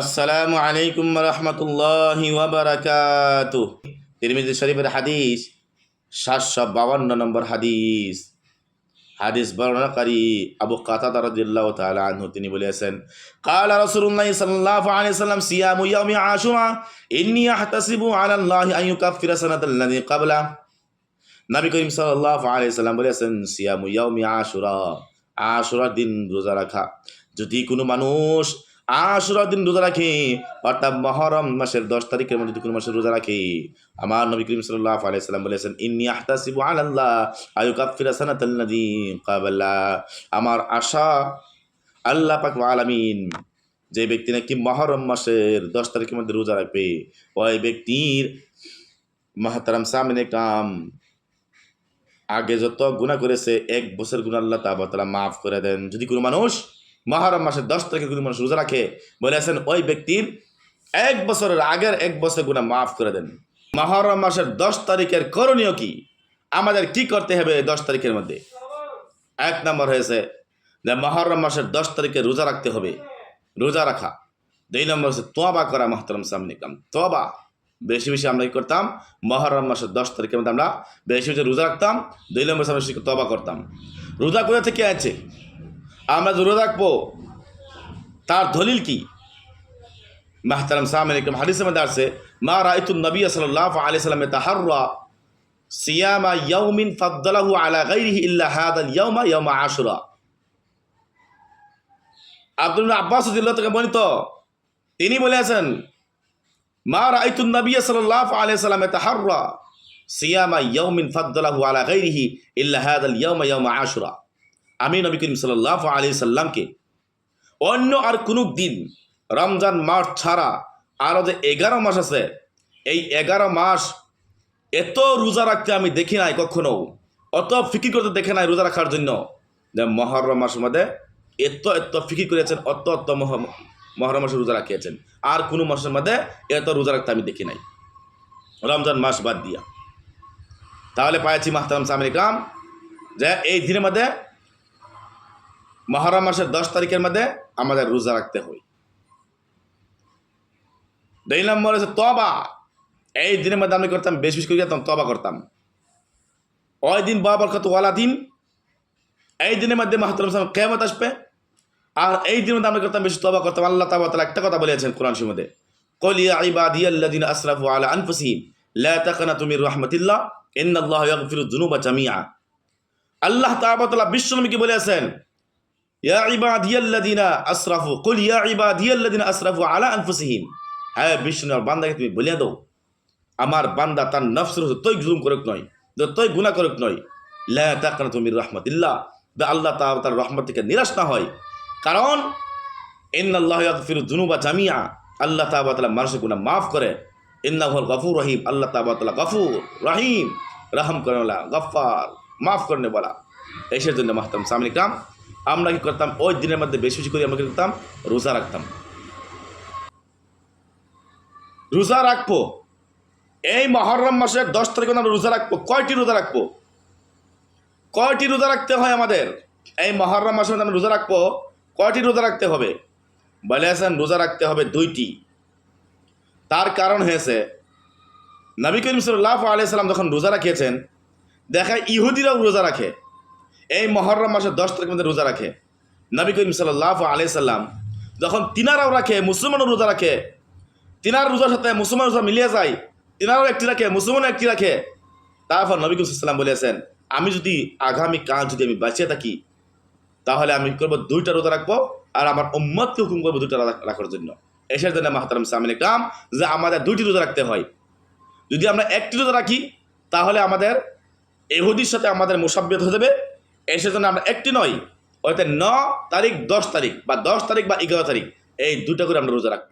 আসসালামু আলাইকুম রহমতুল্লাহ ওবরাকাত তিরমিজি শরীফের হাদিস, সাতশো বাবান্ন নম্বর হাদিস। হাদিস বর্ণনাকারী আবু কাতাদা রাদিয়াল্লাহু তাআলা আনহু, তিনি বলেছেন, কালা রাসূলুল্লাহ সাল্লাল্লাহু আলাইহি সাল্লাম, সিয়ামু ইয়াউমি আশুরা, ইন্নী আহতাসিবু আলা আল্লাহি আন ইউকাফিরা সানাতাল্লাযী ক্বাবলা। নবী করিম সাল্লাল্লাহু আলাইহি সাল্লাম বলেছেন, সিয়ামু ইয়াউমি আশুরা আশুরা দিন রোজা রাখা। যদি কোনো মানুষ আশুরার দিন রোজা রাখি, অর্থাৎ মহরম মাসের দশ তারিখের মধ্যে কোনো মাসের রোজা রাখি। আমার নবী করিম সাল্লাল্লাহু আলাইহি সাল্লাম বলেছেন, ইন্নী আহতাসিবু আলাল্লাহ আয়ুকাফিরা সানাতাল্লাযী ক্বাবলা। আমার আশা আল্লাহ পাক আলামিন যে ব্যক্তি নাকি মহরম মাসের দশ তারিখের মধ্যে রোজা রাখবে, ওই ব্যক্তির মাহতারাম সামিনে কাম, আগে যত গুণা করেছে, এক বছর গুণা আল্লাহ তালা মাফ করে দেন। যদি কোনো মানুষ মহারম মাসের দশ তারিখে কোনো মানুষ রোজা রাখে, বলেছেন ওই ব্যক্তির এক বছরের আগের এক বছর গুণা মাফ করে দেন। মহরম মাসের দশ তারিখের করণীয় কি? আমাদের কি করতে হবে দশ তারিখের মধ্যে? এক নম্বর হয়েছে যে মহরম মাসের দশ তারিখে রোজা রাখতে হবে, রোজা রাখা। দুই নম্বর হচ্ছে তোয়াবা করা মাহতারাম সামনে কাম। তোয়াবা বেশি বেশি আমরা কি করতাম? মহরম মাসের দশ তারিখের মধ্যে আমরা বেশি বেশি রোজা রাখতাম। দুই নম্বর বেশি তবা করতাম। রোজা কোথা থেকে আছে? আমরা যে রোজা রাখব। তার দলিল কি? মাহতারাম সামনে একদম হাদিসের মধ্যে আসছে, মা রায়তুন নবী সাল্লাহ আলি সাল্লামে তাহাররা সিয়ামা ইয়াউমিন ফাদ্দালাহু আলা গাইরিহি ইল্লা হাদাল ইয়াউমা ইয়াউমা আশুরা। আব্দুল আব্বাস উদ্দিল্লাহ থেকে বর্ণিত, তিনি বলেছেন, মা রাইতুন নবী সাল্লাল্লাহু আলাইহি সাল্লাম তাহাররা সিয়ামা ইয়াউমিন ফাদ্দালাহু আলা গাইরিহি ইল্লা হাদাল ইয়াউমা ইয়াউমা আশুরা। আমি নবী করিম সাল্লাল্লাহু আলাইহি সাল্লামকে অন্য আর কোনো দিন রমজান মাস ছাড়া আরও যে এগারো মাস আছে, এই এগারো মাস এত রোজা রাখতে আমি দেখি নাই কখনো, অত ফিকির করতে দেখে নাই রোজা রাখার জন্য। যে মহরম মাসের মধ্যে এত এত ফিকির করেছেন, অত অত মহ- মহরম মাসে রোজা রাখিয়েছেন। আর কোনো মাসের মধ্যে এত রোজা রাখতে আমি দেখি নাই। রমজান মাস বাদ দিয়া। তাহলে পাইছি মাহতারাম সামিন কাম যে এই দিনের মধ্যে মহরম মাসের দশ তারিখের মধ্যে আমাদের রোজা রাখতে হই দুই নম্বর হচ্ছে তবা এই দিনের মধ্যে আমি করতাম? বেশ বেশি করে যেতাম তবা করতাম। ওই দিন বাবার কত ওয়ালা দিন। এই দিনের মধ্যে মাহাতুল কেমত আসবে। আর এই দিনের মধ্যে আমি করতাম? বেশি তবা করতাম। আল্লাহ তাবা তালা একটা কথা বলেছেন কোরআন সুমদে কলিয়া ইবাদি আল্লাদিন আসরাফু আলা আনফুসিম লা তুমি রহমতিল্লাহ, ইন্নাল্লাহ ইয়াগফিরু যুনুবা জামিয়া আল্লাহ তাআলা বিশ্বনবীকে বলেছেন ইয়া ইবাদিয়াল্লাযিনা আসরাফু কুল তুমি বলিয়া দাও। আমার বান্দা তার নফসের যতই জুলুম করুক নয়, যতই গুণা করুক নয়, লা তুমি রহমতিল্লাহ বা আল্লাহ তা তার রহমত থেকে নিরাশ না হয়। কারণ, ইন্নাল্লাহ ইয়াগফিরু যুনুবা জামিয়া আল্লাহ তাআলা মানুষের গুনাহ মাফ করে। ইন্নাহুল গফুর রহিম। আল্লাহ তাআলা গফুর রহিম। রহম করে বলা গফার মাফ করনে বলা। এসের জন্য মাহতাম সামনে আমরা কি করতাম? ওই দিনের মধ্যে বেশি বেশি করে আমরা কি করতাম? রোজা রাখতাম। রোজা রাখব। এই মহরম মাসের দশ তারিখে আমরা রোজা রাখব। কয়টি রোজা রাখব? কয়টি রোজা রাখতে হয় আমাদের? এই মহরম মাসের মধ্যে আমরা রোজা রাখব। কয়টি রোজা রাখতে হবে? বলেছেন রোজা রাখতে হবে দুইটি। তার কারণ হয়েছে, নবী করিম সাল্লাহ আলিয়া সাল্লাম যখন রোজা রাখিয়েছেন দেখায় ইহুদিরাও রোজা রাখে। এই মহরম মাসের দশ তারিখের মধ্যে রোজা রাখে। নবী করিম সাল্লাহ আলিয়া সাল্লাম যখন তিনারাও রাখে, মুসলমানও রোজা রাখে, তিনার রোজার সাথে মুসলমান রোজা মিলিয়ে যায়, তিনারও একটি রাখে, মুসলমানও একটি রাখে। তারপর নবী করিম সাল্লাম বলেছেন, আমি যদি আগামী কাল যদি আমি বাঁচিয়ে থাকি, তাহলে আমি করব? দুইটা রোজা রাখব আর আমার উম্মতকে হুকুম করব দুইটা রাখার জন্য। এসের জন্য মাহতারাম সামিন কাম যে আমাদের দুইটি রোজা রাখতে হয়। যদি আমরা একটি রোজা রাখি, তাহলে আমাদের এহুদির সাথে আমাদের মোসাব্বিয়ত হয়ে যাবে এসের জন্য আমরা একটি নয় হয়তো ন তারিখ, দশ তারিখ বা দশ তারিখ বা এগারো তারিখ, এই দুটা করে আমরা রোজা রাখব।